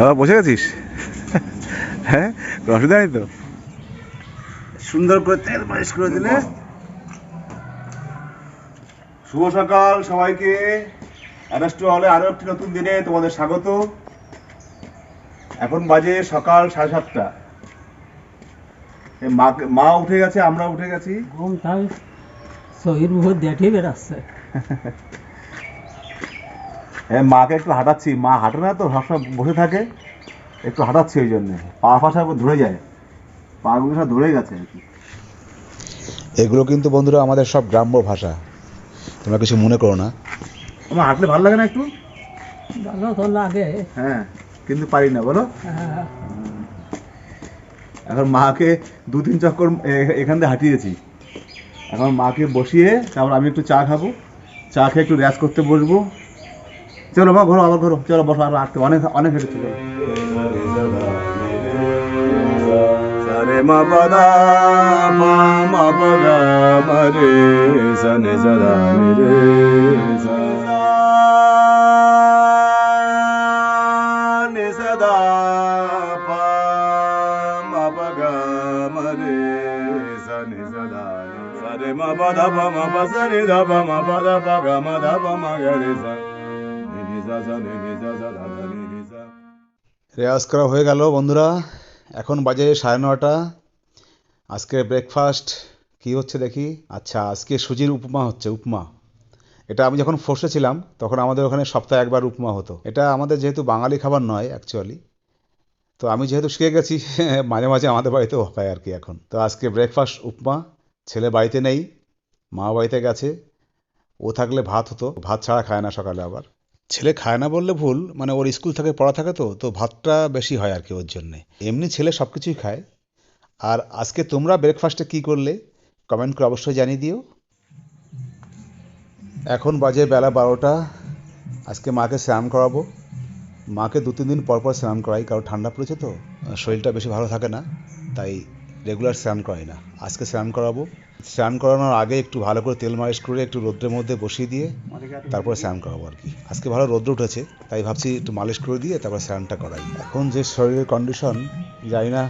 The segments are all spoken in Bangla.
দাদা বসে গেছিস হ্যাঁ? কোনো অসুবিধা নেই তো? সুন্দর করে তেল মালিশ করে দিলে। শুভ সকাল সবাইকে। অ্যারেস্টো হলে আরও একটি নতুন দিনে তোমাদের স্বাগত। এখন বাজে সকাল সাড়ে সাতটা। মা- উঠে গেছে আমরা উঠে গেছি। ঘুম তাই শহীদ মুখ দেখে বেড়াচ্ছে। হ্যাঁ মাকে একটু হাঁটাচ্ছি। মা হাঁটে না তো সবসময় বসে থাকে। একটু হাঁটাচ্ছি ওই জন্য। পা ফাঁসা ধরে যায়। পাগুলো সব ধরে গেছে আর কি। এগুলো কিন্তু বন্ধুরা আমাদের সব গ্রাম্য ভাষা। তোমরা কিছু মনে করো না। আমার হাঁটলে ভালো লাগে না একটু? ভালো তো লাগে। হ্যাঁ কিন্তু পারি না বলো। হ্যাঁ, এখন মাকে দু তিন চক্কর এ- এখান থেকে হাঁটিয়েছি। এখন মাকে বসিয়ে তারপর আমি একটু চা খাব। চা খেয়ে একটু র্যাস করতে বসবো। চলো মা ঘরো আবার ঘরো চলো বসো আর হাঁটতে অনেক অনেক হেঁটেছি চলো সারে মা পাদা মা মা পাগা মা রে সনে সদা নি রে সদা নি সদা পা মা পাগা মা রে সনে সদা নি সারে মা পাদা পা মা পা সরে দা পা মা পাদা পা গা মা দা পা মা গা রে সা রেওয়াজ করা হয়ে গেল, বন্ধুরা। এখন বাজে সাড়ে নটা। আজকে ব্রেকফাস্ট কি হচ্ছে দেখি? আচ্ছা আজকে সুজির উপমা হচ্ছে, উপমা। এটা আমি যখন ফোর্সে ছিলাম, তখন আমাদের ওখানে সপ্তাহে একবার উপমা হতো। এটা আমাদের যেহেতু বাঙালি খাবার নয় অ্যাকচুয়ালি তো আমি যেহেতু শিখে গেছি, মাঝে মাঝে আমাদের বাড়িতেও হয় আর কি এখন। তো আজকে ব্রেকফাস্ট উপমা, ছেলে বাড়িতে নেই, মা বাড়িতে গেছে। ও থাকলে ভাত হতো, ভাত ছাড়া খায় না সকালে আবার। ছেলে খায় না বললে ভুল মানে ওর স্কুল থেকে পড়া থাকে তো তো ভাতটা বেশি হয় আর কি ওর জন্যে। এমনি ছেলে সব কিছুই খায়। আর আজকে তোমরা ব্রেকফাস্টে কি করলে? কমেন্ট করে অবশ্যই জানিয়ে দিও। এখন বাজে বেলা বারোটা। আজকে মাকে স্নান করাবো। মাকে দু তিন দিন পর পর স্নান করাই, কারণ ঠান্ডা পড়েছে তো, শরীরটা বেশি ভালো থাকে না, তাই রেগুলার স্নান করাই না। আজকে স্নান করাবো। স্নান করানোর আগে একটু ভালো করে তেল মালিশ করে একটু রোদ্রের মধ্যে বসিয়ে দিয়ে তারপরে স্নান করাবো আর কি। আজকে ভালো রোদ্র উঠেছে তাই ভাবছি একটু মালিশ করে দিয়ে তারপর স্নানটা করাই। এখন যে শরীরের কন্ডিশন জানি না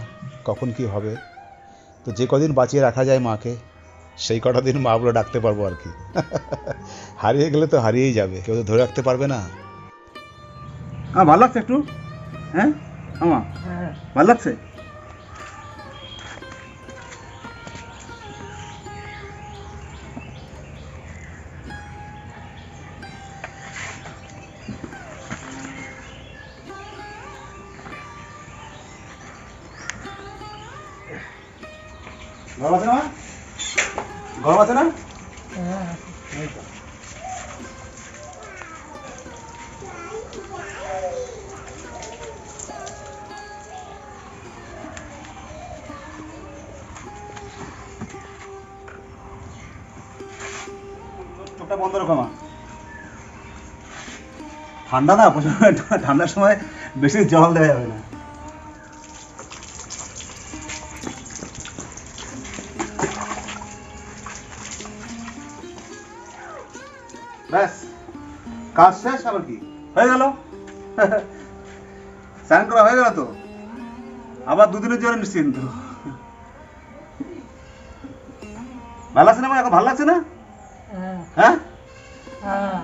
কখন কি হবে। তো যে কদিন বাঁচিয়ে রাখা যায় মাকে সেই কটা দিন মা বলে ডাকতে পারব আর কি। হারিয়ে গেলে তো হারিয়েই যাবে কেউ তো ধরে রাখতে পারবে না। আমার ভালো লাগছে একটু? হ্যাঁ? আমার হ্যাঁ। ভালো লাগছে? গরম আছে না? গরম আছে না? চোখটা বন্ধ রাখো ঠান্ডা না প্রচুর ঠান্ডার সময় বেশি জল দেওয়া যাবে না। ব্যাস, কাজ শেষ আবার কি? হয়ে গেল? স্নান করা হয়ে গেল তো? আবার দুদিনের জন্য নিশ্চিন্ত। ভালো লাগছে না এখন ভালো লাগছে না? হ্যাঁ?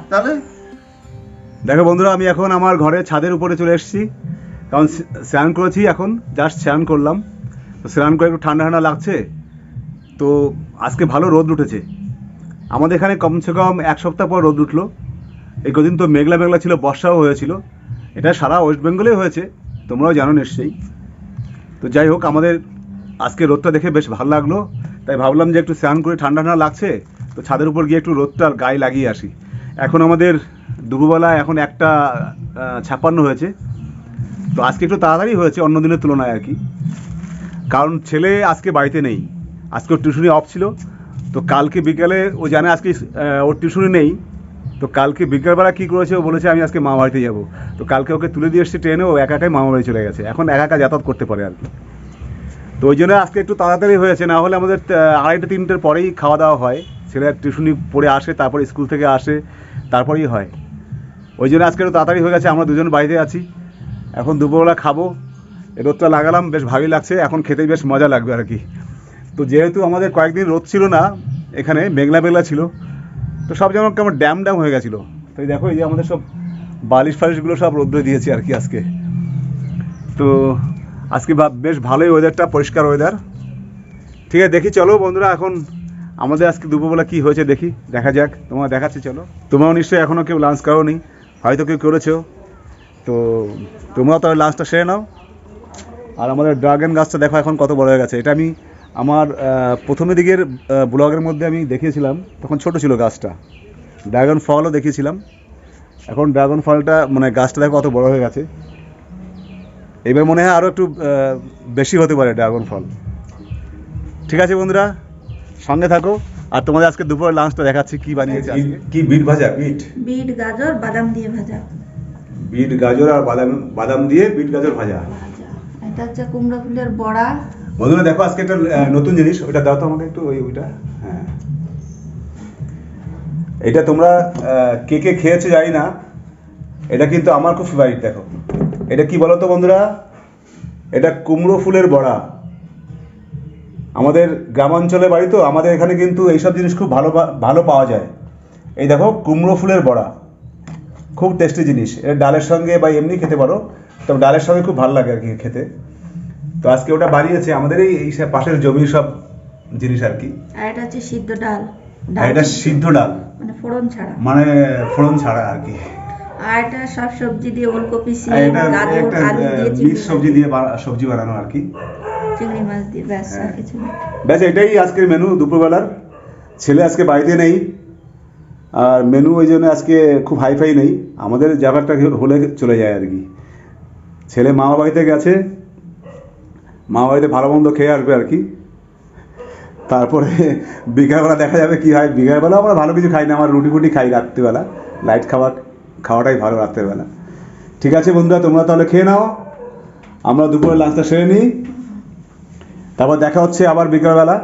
তাহলে? দেখো বন্ধুরা, আমি এখন আমার ঘরের ছাদের উপরে চলে এসেছি। কারণ স্নান করেছি এখন জাস্ট স্নান করলাম। স্নান করে একটু ঠান্ডা ঠান্ডা লাগছে। তো আজকে ভালো রোদ উঠেছে। আমাদের এখানে কমসে কম এক সপ্তাহ পর রোদ উঠল। এই কদিন তো মেঘলা মেঘলা ছিল বর্ষাও হয়েছিল। এটা সারা ওয়েস্ট বেঙ্গলে হয়েছে তোমরাও জানো নিশ্চয়ই। তো যাই হোক আমাদের আজকে রোদটা দেখে বেশ ভালো লাগল। তাই ভাবলাম যে একটু স্নান করে ঠান্ডা ঠান্ডা লাগছে তো ছাদের উপর গিয়ে একটু রোদটা গায়ে লাগিয়ে আসি। এখন আমাদের দুপুরবেলা এখন একটা আহ, ছাপ্পান্ন হয়েছে। তো আজকে একটু তাড়াতাড়ি হয়েছে অন্য দিনের তুলনায় আর কি। কারণ ছেলে আজকে বাড়িতে নেই। আজকে টিউশনি অফ ছিল। তো কালকে বিকেলে ও জানে আজকে ওর টিউশনি নেই। তো কালকে বিকেলবেলা কী করেছে, ও বলেছে আমি আজকে মামা বাড়িতে যাব। তো কালকে ওকে তুলে দিয়ে এসেছি ট্রেনে, ও একা একাই মামা বাড়ি চলে গেছে। এখন একা একা যাতায়াত করতে পারে আর কি। তো ওই জন্য আজকে একটু তাড়াতাড়ি হয়েছে, না হলে আমাদের আড়াইটা তিনটের পরেই খাওয়া দাওয়া হয়। ছেলে টিউশনি পড়ে আসে, তারপরে স্কুল থেকে আসে, তারপরেই হয়। ওই জন্য আজকে একটু তাড়াতাড়ি হয়ে গেছে, আমরা দুজন বাড়িতে আছি। এখন দুপুরবেলা খাব। রোদটা লাগালাম, বেশ ভালোই লাগছে। এখন খেতে বেশ মজা লাগবে আর কি। তো যেহেতু আমাদের কয়েকদিন রোদ ছিল না, এখানে মেঘলা মেঘলা ছিল, তো সব যেমন কেমন ড্যাম ড্যাম হয়ে গেছিল। তো এই দেখো, এই যে আমাদের সব বালিশ ফালিশগুলো সব রোদ্রে দিয়েছি আর কি আজকে। তো আজকে বেশ ভালোই ওয়েদারটা পরিষ্কার ওয়েদার ঠিক আছে, দেখি, চলো বন্ধুরা, এখন আমাদের আজকে দুপুরবেলা কি হয়েছে দেখি, দেখা যাক তোমার দেখাচ্ছি, চলো। তোমরাও নিশ্চয়ই এখনও কেউ লাঞ্চ করো নি হয়তো কেউ করেছ। তো তোমরাও তাহলে লাঞ্চটা সেরে নাও। আর আমাদের ড্রাগন গাছটা দেখো এখন কত বড় হয়ে গেছে, এটা আমি আমার প্রথমে দিকের ব্লগের মধ্যে আমি দেখিয়েছিলাম তখন ছোট ছিল গাছটা। ড্রাগন ফলও দেখিয়েছিলাম। এখন ড্রাগন ফলটা মানে গাছটা দেখো কত বড় হয়ে গেছে। এবার মনে হয় আরও একটু বেশি হতে পারে ড্রাগন ফল। ঠিক আছে বন্ধুরা সঙ্গে থাকো। আর তোমাদের আজকে দুপুরের লাঞ্চটা দেখাচ্ছি কি বানিয়েছি আজকে। কি বিট ভাজা বিট? বিট গাজর বাদাম দিয়ে ভাজা। বিট গাজর আর বাদাম বাদাম দিয়ে বিট গাজর ভাজা। ভাজা। এটা হচ্ছে কুমড়ো ফুলের বড়া। বন্ধুরা, দেখো আজকে একটা নতুন জিনিস ওটা দাও তো আমাকে একটু, ওই ওইটা। হ্যাঁ। এটা তোমরা কে কে খেয়েছো জানি না। এটা কিন্তু আমার খুব ফেভারিট দেখো। এটা কি বলো তো বন্ধুরা? এটা কুমড়ো ফুলের বড়া। আমাদের গ্রামাঞ্চলে বাড়ি তো, আমাদের এখানে কিন্তু এইসব জিনিস খুব ভালো ভালো পাওয়া যায়। এই দেখো, কুমড়ো ফুলের বড়া। খুব টেস্টি জিনিস। এটা ডালের সঙ্গে বা এমনি খেতে পারো, তবে ডালের সঙ্গে খুব ভালো লাগে আর কি খেতে। তো আজকে ওটা বাড়িয়েছে আমাদের এই এই পাশের জমির সব জিনিস আর কি। আর এটা হচ্ছে সিদ্ধ ডাল। আর এটা সিদ্ধ ডাল। মানে ফোড়ন ছাড়া। মানে ফোড়ন ছাড়া আর কি। আর এটা সব সবজি দিয়ে ওলকপি আর সিম এটা গাজর একটা আলু দিয়ে মিক্স সবজি দিয়ে সবজি বানানো আর কি। চিংড়ি মাছ দিয়ে ব্যাস আর হ্যাঁ। কিছু না। ব্যাস এটাই আজকের মেনু দুপুরবেলার। ছেলে আজকে বাড়িতে নেই। আর মেনু ওই জন্য আজকে খুব হাইফাই নেই। আমাদের ব্যাপারটা হলে চলে যায় আর কি। ছেলে মামা বাড়িতে গেছে। মামা বাড়িতে ভালো মন্দ খেয়ে আসবে আর কি। তারপরে বিকালবেলা দেখা যাবে কি হয়। বিকালবেলা আমরা ভালো কিছু খাই না আমার রুটি ফুটি খাই রাত্রিবেলা। লাইট খাবার খাওয়াটাই ভালো রাত্রেবেলা। ঠিক আছে বন্ধুরা তোমরা তাহলে খেয়ে নাও। আমরা দুপুরে লাঞ্চটা সেরে নিই। তারপর দেখা হচ্ছে আবার বিকালবেলা।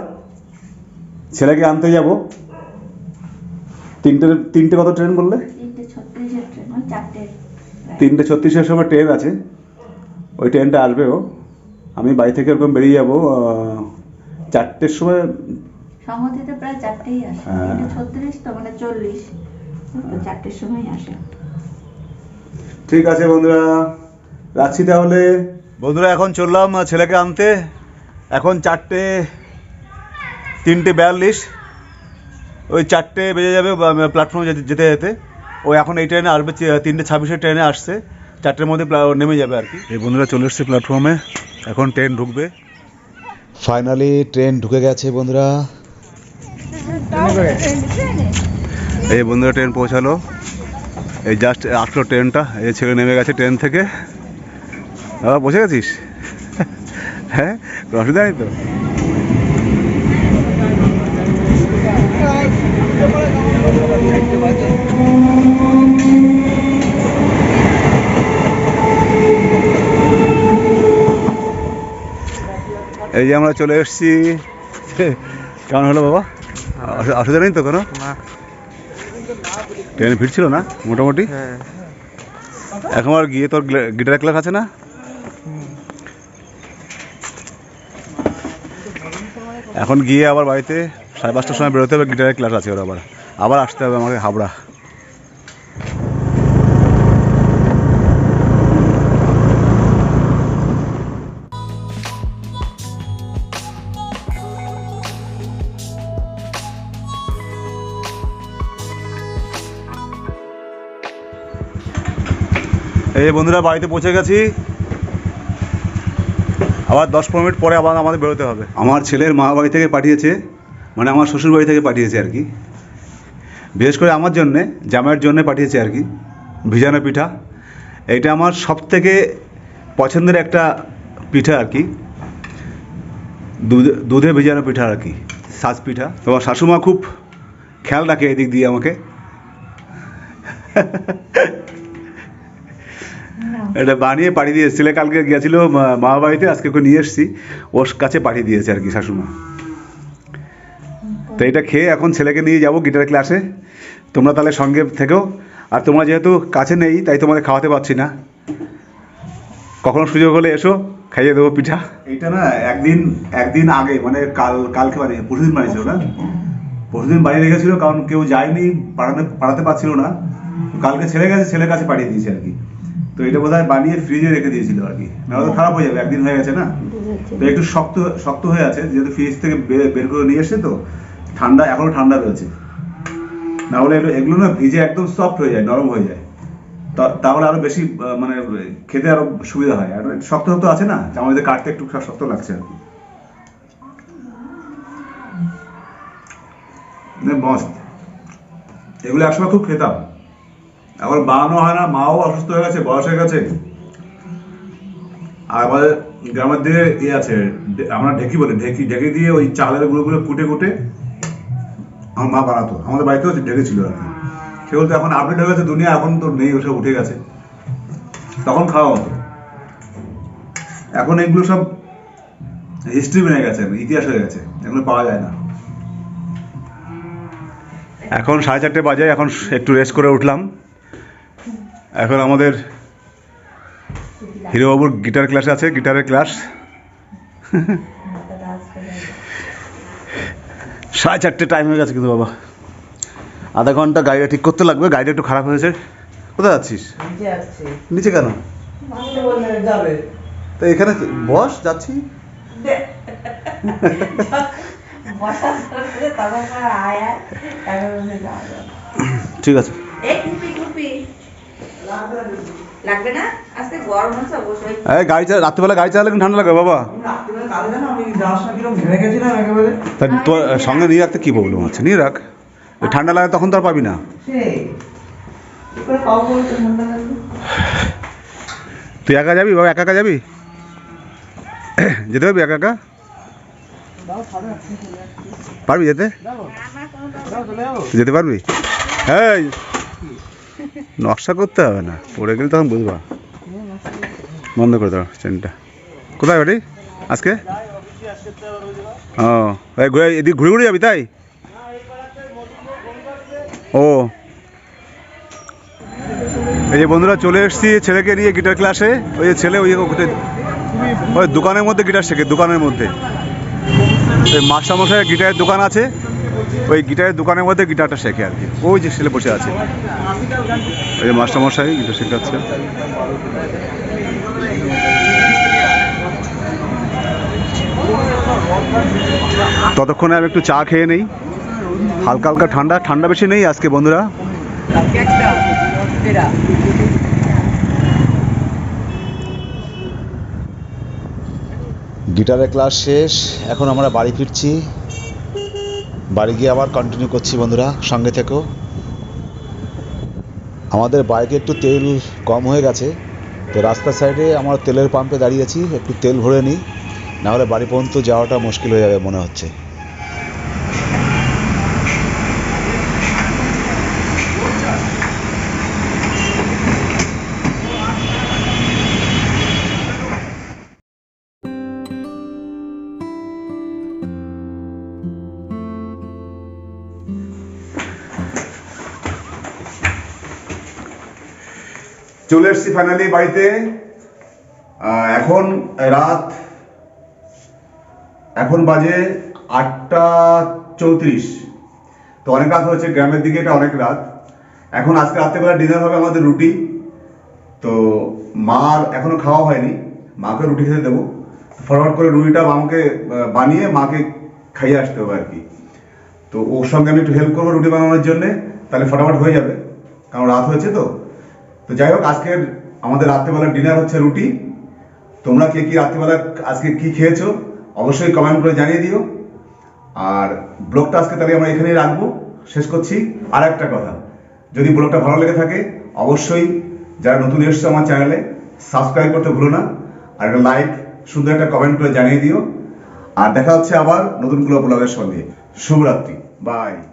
ছেলেকে আনতে যাব। তিনটে তিনটে কত ট্রেন বললে তিনটে ছত্রিশের সময় ট্রেন আছে। ওই ট্রেনটা আসবে ও। আমি বাড়ি থেকে এরকম বেরিয়ে যাব আহ, চারটের সময়। সংহতিতে প্রায় চারটেই আসে। হ্যাঁ। ছত্রিশ তো মানে চল্লিশ। চারটের সময় আসে। ঠিক আছে বন্ধুরা রাখছি তাহলে। বন্ধুরা এখন চললাম ছেলেকে আনতে। এখন চারটে তিনটে বিয়াল্লিশ। ওই চারটে বেজে যাবে প্ল্যাটফর্মে যেতে যেতে ও এখন এই ট্রেনে আসবে তিনটে ছাব্বিশের ট্রেনে আসছে। চারটের মধ্যে নেমে যাবে আর কি। এই বন্ধুরা চলে এসছে প্ল্যাটফর্মে এখন ট্রেন ঢুকবে। ফাইনালি ট্রেন ঢুকে গেছে বন্ধুরা। এই বন্ধুরা ট্রেন পৌঁছালো। এই জাস্ট আসলো ট্রেনটা এই ছেলে নেমে গেছে ট্রেন থেকে। দাদা বসে গেছিস? হ্যাঁ? কোনো অসুবিধা নেই তো? এই যে আমরা চলে এসেছি। কেমন হলো বাবা? অসু- অসুবিধা নেই তো কোনো? ট্রেনে ভিড় ছিল না মোটামুটি? এখন আর গিয়ে তোর গিটার ক্লাস আছে না? এখন গিয়ে আবার বাড়িতে সাড়ে পাঁচটার সময় বেরোতে হবে গিটারের ক্লাস আছে ওর আবার। আবার আসতে হবে আমাকে হাবড়া। এই বন্ধুরা, বাড়িতে পৌঁছে গেছি। আবার দশ পনেরো মিনিট পরে আবার আমাদের বেরোতে হবে। আমার ছেলের মা বাড়ি থেকে পাঠিয়েছে মানে আমার শ্বশুর বাড়ি থেকে পাঠিয়েছে আর কি। বিশেষ করে আমার জন্যে, জামাইয়ের জন্য পাঠিয়েছে আর কি, ভিজানো পিঠা। এটা আমার সব থেকে পছন্দের একটা পিঠা আর কি। দুধে ভেজানো পিঠা আর কি, সাজ পিঠা। তোমার শাশুমা খুব খেয়াল রাখে এদিক দিয়ে আমাকে। এটা বানিয়ে পাঠিয়ে দিয়ে এসেছিলে, কালকে গেছিল মা- বাড়িতে আজকে ওকে নিয়ে এসেছি। ওর কাছে পাঠিয়ে দিয়েছে আর কি শাশুমা। তো এটা খেয়ে এখন ছেলেকে নিয়ে যাব গিটার ক্লাসে তোমরা তাহলে সঙ্গে থেকেও আর তোমরা যেহেতু কাছে নেই, তাই তোমাদের খাওয়াতে পারছি না। কখনো সুযোগ হলে এসো, খাইয়ে দেবো পিঠা। এটা না, একদিন একদিন আগে মানে কাল, কালকে মানে পরশুদিন বানিয়েছিল না? পরশুদিন বানিয়ে রেখেছিল, কারণ কেউ যায়নি পাঠাতে পাঠাতে পারছিল না। কালকে ছেলে গেছে, ছেলের কাছে পাঠিয়ে দিয়েছে আর কি। তো এটা বোধহয় বানিয়ে ফ্রিজে রেখে দিয়েছিল আর কি। নাহলে খারাপ হয়ে যাবে একদিন হয়ে গেছে না? তো একটু শক্ত শক্ত হয়ে আছে যেহেতু ফ্রিজ থেকে বের করে নিয়ে এসে তো ঠান্ডা এখনও ঠান্ডা রয়েছে। না হলে এগুলো- এগুলো না ভিজে একদম সফট হয়ে যায় নরম হয়ে যায়। তাহলে আরও বেশি মানে খেতে আরও সুবিধা হয়। আর শক্ত শক্ত আছে না? আমাদের কাটতে একটু শক্ত লাগছে আর কি। মানে মস্ত। এগুলো একসময় খুব খেতাম। এখন বানানো হয় না, মাও অসুস্থ হয়ে গেছে, বয়স হয়ে গেছে। আর আমাদের গ্রামের দিকে ইয়ে আছে আমরা ঢেকি বলি, ঢেকি ঢেকি দিয়ে ওই চালের গুঁড়োগুলো কুটে কুটে আমার মা বানাতো। আমাদের বাড়িতেও ঢেকে ছিল আর কি। সে বলতো, এখন আপডেট হয়ে গেছে, দুনিয়া এখন তো নেই, ওসব উঠে গেছে। তখন খাওয়া হতো। এখন এগুলো সব হিস্ট্রি বেড়ে গেছে, ইতিহাস হয়ে গেছে, এগুলো পাওয়া যায় না। এখন সাড়ে চারটে বাজে, এখন একটু রেস্ট করে উঠলাম। এখন আমাদের হিরোবাবুর গিটার ক্লাস আছে গিটারের ক্লাস। সাড়ে চারটে টাইম হয়ে গেছে কিন্তু বাবা। আধা ঘণ্টা গাড়িটা ঠিক করতে লাগবে গাড়িটা একটু খারাপ হয়েছে। কোথায় যাচ্ছিস? নিচে কেন? তো এখানে বস যাচ্ছি। ঠিক আছে। লাগবে না? আজকে গরম আছে অবশ্যই। এই গাড়ি চালা রাত্রিবেলা গাড়ি চালালে ঠান্ডা লাগবে বাবা। রাত্রিবেলা কাজে জানো আমি যাওয়ার সময় কীরকম ঘেমে গেছিলাম একেবারে? তা তোর সঙ্গে নিয়ে রাখতে কি প্রবলেম আছে? নিয়ে রাখ। ঠান্ডা লাগে তখন তো আর পাবি না। তুই একা যাবি বাবা একা একা যাবি? যেতে পারবি একা একা? পারবি যেতে? যেতে পারবি? এই নকশা করতে হবে না। পড়ে গেলে তখন বুঝবা। বন্ধ করে দাও ট্রেনটা কোথায় বাড়ি? আজকে? ও ঘুরে, এদিকে ঘুরে ঘুরে যাবি তাই? ও। এই যে বন্ধুরা চলে এসেছি ছেলেকে নিয়ে গিটার ক্লাসে ওই যে ছেলে, ওই ওই দোকানের মধ্যে গিটার শেখে, দোকানের মধ্যে। ওই মাস্টারমশাইয়ের গিটারের দোকান আছে। ওই গিটারের দোকানের মধ্যে গিটারটা শেখে আর কি। ওই যে ছেলে বসে আছে। ওই যে মাস্টারমশাই গিটার শেখাচ্ছে ততক্ষণে আমি একটু চা খেয়ে নেই। হালকা হালকা ঠান্ডা ঠান্ডা বেশি নেই আজকে বন্ধুরা। গিটারের ক্লাস শেষ, এখন আমরা বাড়ি ফিরছি। বাড়ি গিয়ে আবার কন্টিনিউ করছি বন্ধুরা, সঙ্গে থেকেও। আমাদের বাইকে একটু তেল কম হয়ে গেছে, তো রাস্তার সাইডে আমার তেলের পাম্পে দাঁড়িয়েছি একটু তেল ভরে নিই, নাহলে বাড়ি পর্যন্ত যাওয়াটা মুশকিল হয়ে যাবে মনে হচ্ছে। চলে এসেছি ফাইনালি বাড়িতে। এখন রাত এখন বাজে আটটা চৌত্রিশ। তো অনেক রাত হয়েছে গ্রামের দিকে এটা অনেক রাত। এখন আজকে রাত্রেবেলা ডিনার হবে আমাদের রুটি। তো মার এখনও খাওয়া হয়নি মাকে রুটি খেতে দেবো। ফরওয়ার্ড করে রুটিটা মাকে আহ, বানিয়ে মাকে খাইয়ে আসতে হবে আর কি। তো ওর সঙ্গে আমি একটু হেল্প করব রুটি বানানোর জন্যে তাহলে ফটাফট হয়ে যাবে। কারণ রাত হয়েছে তো। যাই হোক আজকের আমাদের রাত্রেবেলার ডিনার হচ্ছে রুটি। তোমরা কে কি রাত্রেবেলা আজকে কি খেয়েছো, অবশ্যই কমেন্ট করে জানিয়ে দিও। আর ব্লগটা আজকে তাহলে আমরা এখানেই রাখব। শেষ করছি। আর একটা কথা, যদি ব্লগটা ভালো লেগে থাকে, অবশ্যই যারা নতুন এসছো আমার চ্যানেলে সাবস্ক্রাইব করতে ভুলো না। আর একটা লাইক সুন্দর একটা কমেন্ট করে জানিয়ে দিও। আর দেখা হচ্ছে আবার নতুন কোনো ব্লগের সঙ্গে। শুভরাত্রি। বাই